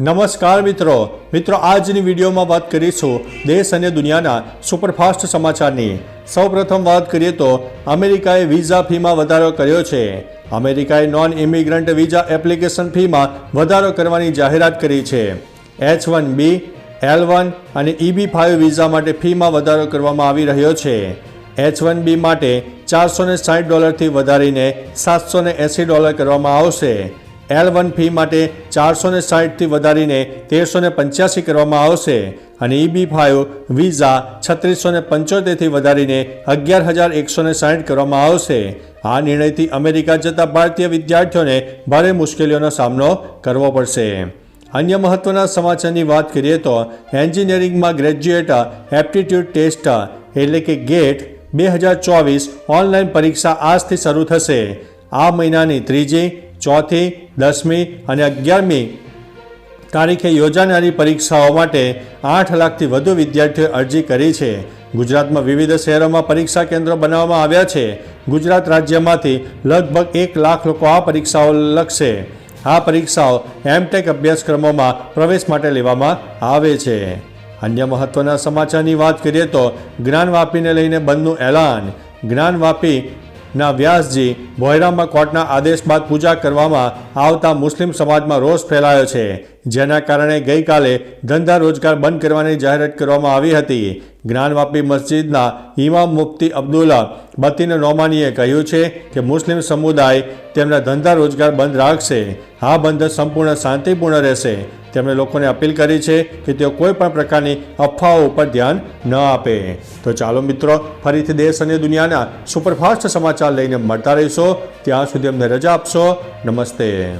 નમસ્કાર મિત્રો. મિત્રો, આજની વિડીયોમાં વાત કરીશું દેશ અને દુનિયાના સુપરફાસ્ટ સમાચારની. સૌપ્રથમ વાત કરીએ તો, અમેરિકાએ વિઝા ફીમાં વધારો કર્યો છે. અમેરિકાએ નોન ઇમિગ્રન્ટ વિઝા એપ્લિકેશન ફીમાં વધારો કરવાની જાહેરાત કરી છે. H one B, L one અને ઈબી ફાઇવ વિઝા માટે ફીમાં વધારો કરવામાં આવી રહ્યો છે. એચ વન બી માટે ચારસો ને સાઠ ડોલરથી વધારીને સાતસો ને એંસી ડોલર કરવામાં આવશે. એલ વન ફી માટે ચારસો ને સાઠથી વધારીને તેરસો ને પંચ્યાસી કરવામાં આવશે અને ઈબી ફાઇવ વિઝા છત્રીસો ને પંચોતેરથી વધારીને અગિયાર હજાર એકસો ને સાહીઠ કરવામાં આવશે. આ નિર્ણયથી અમેરિકા જતા ભારતીય વિદ્યાર્થીઓને ભારે મુશ્કેલીઓનો સામનો કરવો પડશે. અન્ય મહત્વના સમાચારની વાત કરીએ તો એન્જિનિયરિંગમાં ગ્રેજ્યુએટ એપ્ટિટ્યૂડ ટેસ્ટ એટલે કે ગેટ બે હજાર ચોવીસ ઓનલાઈન પરીક્ષા આજથી શરૂ થશે. આ મહિનાની ત્રીજી ચોથી, દસમી અને અગિયારમી તારીખે યોજાનારી પરીક્ષાઓ માટે આઠ લાખથી વધુ વિદ્યાર્થીઓએ અરજી કરી છે. ગુજરાતમાં વિવિધ શહેરોમાં પરીક્ષા કેન્દ્રો બનાવવામાં આવ્યા છે. ગુજરાત રાજ્યમાંથી લગભગ એક લાખ લોકો આ પરીક્ષાઓ લખશે. આ પરીક્ષાઓ એમટેક અભ્યાસક્રમોમાં પ્રવેશ માટે લેવામાં આવે છે. અન્ય મહત્વના સમાચારની વાત કરીએ તો જ્ઞાનવાપીને લઈને બંધનું એલાન. જ્ઞાનવાપી ના વ્યાસજી ભોયરામાં કોર્ટના આદેશ બાદ પૂજા કરવામાં આવતા મુસ્લિમ સમાજમાં રોષ ફેલાયો છે. જેના કારણે ગઈકાલે ધંધા રોજગાર બંધ કરવાની જાહેરાત કરવામાં આવી હતી. જ્ઞાનવાપી મસ્જિદના ઇમામ મુફ્તી અબ્દુલ્લા બતીન નોમાનીએ કહ્યું છે કે મુસ્લિમ સમુદાય તેમના ધંધા રોજગાર બંધ રાખશે આ બંધ સંપૂર્ણ શાંતિપૂર્ણ રહેશે. તેમણે લોકોને અપીલ કરી છે કે તેઓ કોઈ પણ પ્રકારની અફવાઓ ઉપર ધ્યાન ન આપે. તો ચાલો મિત્રો, ફરીથી દેશ અને દુનિયાના સુપરફાસ્ટ સમાચાર લઈને મળતા રહીશો. ત્યાં સુધી અમને રજા આપશો. નમસ્તે.